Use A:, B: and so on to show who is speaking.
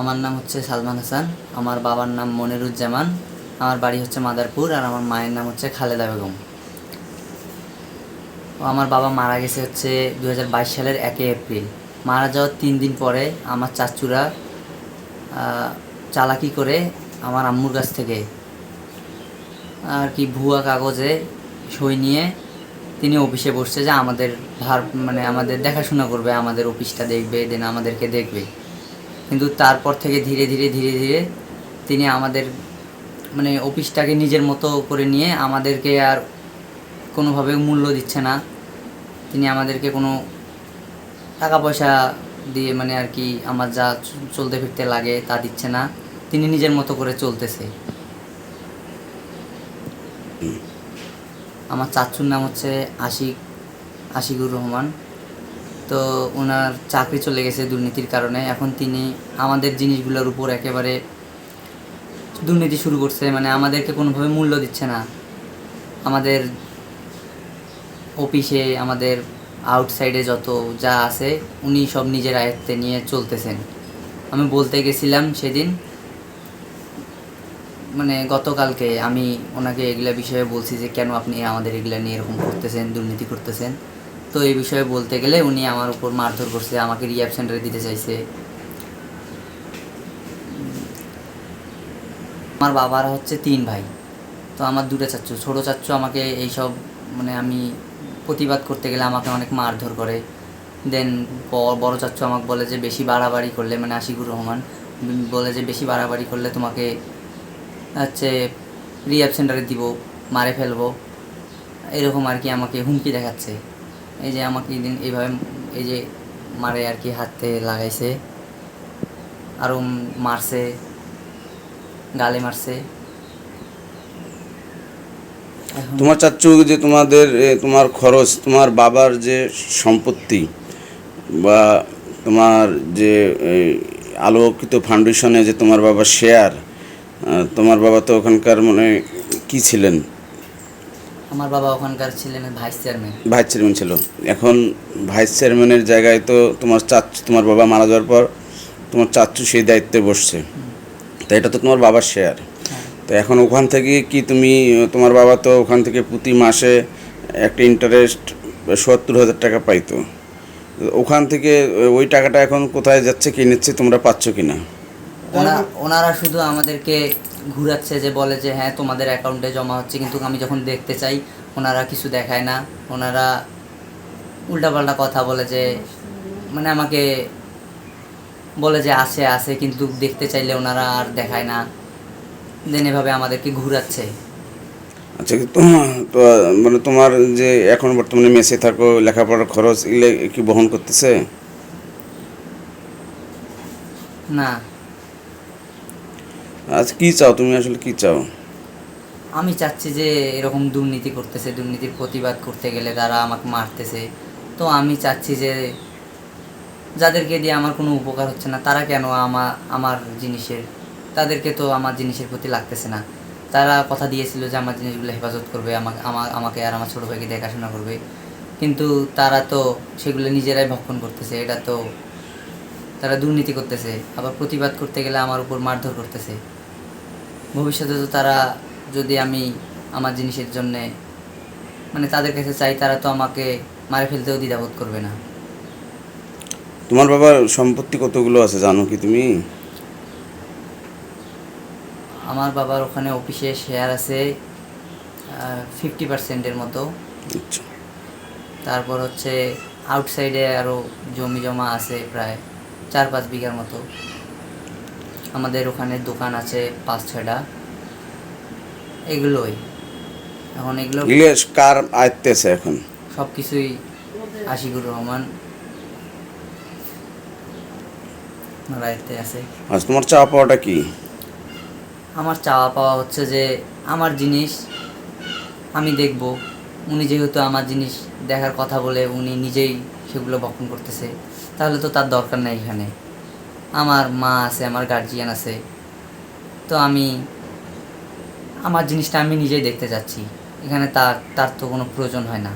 A: আমার নাম হচ্ছে সালমান হাসান, আমার বাবার নাম মনিরুজ্জামান, আমার বাড়ি হচ্ছে মাদারপুর আর আমার মায়ের নাম হচ্ছে খালেদা বেগম। আমার বাবা মারা গেছে হচ্ছে দু হাজার বাইশ সালের একই এপ্রিল। মারা যাওয়ার তিন দিন পরে আমার চাচুরা চালাকি করে আমার আম্মুর কাছ থেকে আর কি ভুয়া কাগজে সই নিয়ে তিনি অফিসে বসছে যে আমাদের ভার মানে আমাদের দেখাশোনা করবে, আমাদের অফিসটা দেখবে, দেন আমাদেরকে দেখবে। কিন্তু তারপর থেকে ধীরে ধীরে ধীরে ধীরে তিনি আমাদের মানে অফিসটাকে নিজের মতো করে নিয়ে আমাদেরকে আর কোনোভাবে মূল্য দিচ্ছে না। তিনি আমাদেরকে কোনো টাকা পয়সা দিয়ে মানে আর কি আমার যা চলতে ফিরতে লাগে তা দিচ্ছে না। তিনি নিজের মতো করে চলতেছে। আমার চাচুর নাম হচ্ছে আশিক আশিকুর রহমান। তো ওনার চাকরি চলে গেছে দুর্নীতির কারণে। এখন তিনি আমাদের জিনিসগুলোর উপর একেবারে দুর্নীতি শুরু করছে। মানে আমাদেরকে কোনোভাবে মূল্য দিচ্ছে না। আমাদের অফিসে, আমাদের আউটসাইডে যত যা আছে, উনি সব নিজের আয়ত্তে নিয়ে চলতেছেন। আমি বলতে গেছিলাম সেদিন মানে গতকালকে আমি ওনাকে এগুলা বিষয়ে বলছি যে, কেন আপনি আমাদের এগুলা নিয়ে এরকম করতেছেন, দুর্নীতি করতেছেন? তো এই বিষয়ে বলতে গেলে উনি আমার উপর মারধর করছে, আমাকে রিয়াব সেন্টারে দিতে চাইছে। আমার বাবার হচ্ছে তিন ভাই, তো আমার দুটো চাচ্চু। ছোটো চাচ্চু আমাকে এইসব মানে আমি প্রতিবাদ করতে গেলে আমাকে অনেক মারধর করে। দেন বড় চাচ্চু আমাকে বলে যে, বেশি বাড়াবাড়ি করলে মানে আশিকুর রহমান বলে যে, বেশি বাড়াবাড়ি করলে তোমাকে হচ্ছে রিহ্যাব সেন্টারে দিব, মারে ফেলব। এরকম আর কি আমাকে হুমকি দেখাচ্ছে। এই যে আমাকে দিন এইভাবে এই যে মারে আর কি হাতে লাগাইছে। আরও মারছে, গালে মারছে।
B: তোমার চাচ্ছু যে তোমাদের তোমার খরচ, তোমার বাবার যে সম্পত্তি বা তোমার যে আলোকিত ফাউন্ডেশনে যে তোমার বাবার শেয়ার তোমার বাবা তো ওখানকার মানে কি ছিলেন?
A: আমার বাবা ওখানকার ছিলেন ভাইস চেয়ারম্যান।
B: ভাইস চেয়ারম্যান ছিল। এখন ভাইস চেয়ারম্যানের জায়গায় তো তোমার চাচ্ছু তোমার বাবা মারা যাওয়ার পর তোমার চাচ্ছু সেই দায়িত্বে বসছে। তো এটা তো তোমার বাবার শেয়ার তো এখন ওখান থেকে কি তুমি তোমার বাবা তো ওখান থেকে প্রতি মাসে একটা ইন্টারেস্ট সত্তর হাজার টাকা পাইতো। ওখান থেকে ওই টাকাটা এখন কোথায় যাচ্ছে কি নিচ্ছে তোমরা পাচ্ছ কি না
A: ওনা ওনারা শুধু আমাদেরকে ঘুরাচ্ছে যে বলে যে হ্যাঁ তোমাদের অ্যাকাউন্টে জমা হচ্ছে। কিন্তু আমি যখন দেখতে চাই ওনারা কিছু দেখায় না। ওনারা উল্টাপাল্টা কথা বলে যে মানে আমাকে বলে যে আছে আছে। কিন্তু দেখতে চাইলে ওনারা আর দেখায় না। দেন এভাবে আমাদেরকে ঘুরাচ্ছে।
B: আচ্ছা তো তো মানে তোমার যে এখন বর্তমানে মেসে থাকো লেখাপড়ার খরচ এগুলো কি বহন করতেছে?
A: না।
B: আচ্ছা কী চাও? তুমি আসলে কি চাও?
A: আমি চাচ্ছি যে এরকম দুর্নীতি করতেছে, দুর্নীতির প্রতিবাদ করতে গেলে তারা আমাকে মারতেছে। তো আমি চাচ্ছি যে যাদেরকে দিয়ে আমার কোনো উপকার হচ্ছে না, তারা কেন আমার আমার জিনিসের, তাদেরকে তো আমার জিনিসের প্রতি লাগতেছে না। তারা কথা দিয়েছিল যে আমার জিনিসগুলো হেফাজত করবে, আমাকে আমার আমাকে আর আমার ছোটো ভাইকে দেখাশোনা করবে। কিন্তু তারা তো সেগুলো নিজেরাই ভক্ষণ করতেছে, এটা তো তারা দুর্নীতি করতেছে। আবার প্রতিবাদ করতে গেলে আমার উপর মারধর করতেছে। ভবিষ্যতে তো তারা যদি আমি আমার জিনিসের জন্যে মানে তাদের কাছে চাই তারা তো আমাকে মারে ফেলতেও দ্বিধাবোধ করবে না।
B: তোমার বাবার সম্পত্তি কতগুলো আছে জানো কি তুমি?
A: আমার বাবার ওখানে অফিসে শেয়ার আছে ফিফটি পার্সেন্টের মতো।
B: আচ্ছা।
A: তারপর হচ্ছে আউটসাইডে আরও জমি জমা আছে প্রায় চার পাঁচ বিঘার মতো। আমাদের ওখানে দোকান আছে পাঁচ ছয়টা। এগুলোই। এখন এগুলো
B: কার আয়ত্তে আছে এখন?
A: সব কিছুই আশিকুর রহমান রায়তে আছে।
B: আচ্ছা তোমার চাওয়া পাওয়াটা কি?
A: আমার চাওয়া পাওয়া হচ্ছে যে আমার জিনিস আমি দেখব। উনি যেহেতু আমার জিনিস দেখার কথা বলে উনি নিজেই সেগুলো বক্ষণ করতেছে। তাহলে তো তার দরকার নেই এখানে। আমার মা আছে, আমার গার্জিয়ান আছে। তো আমি, আমার জিনিসটা আমি নিজেই দেখতে চাচ্ছি। এখানে তার তার তো কোনো প্রয়োজন হয় না।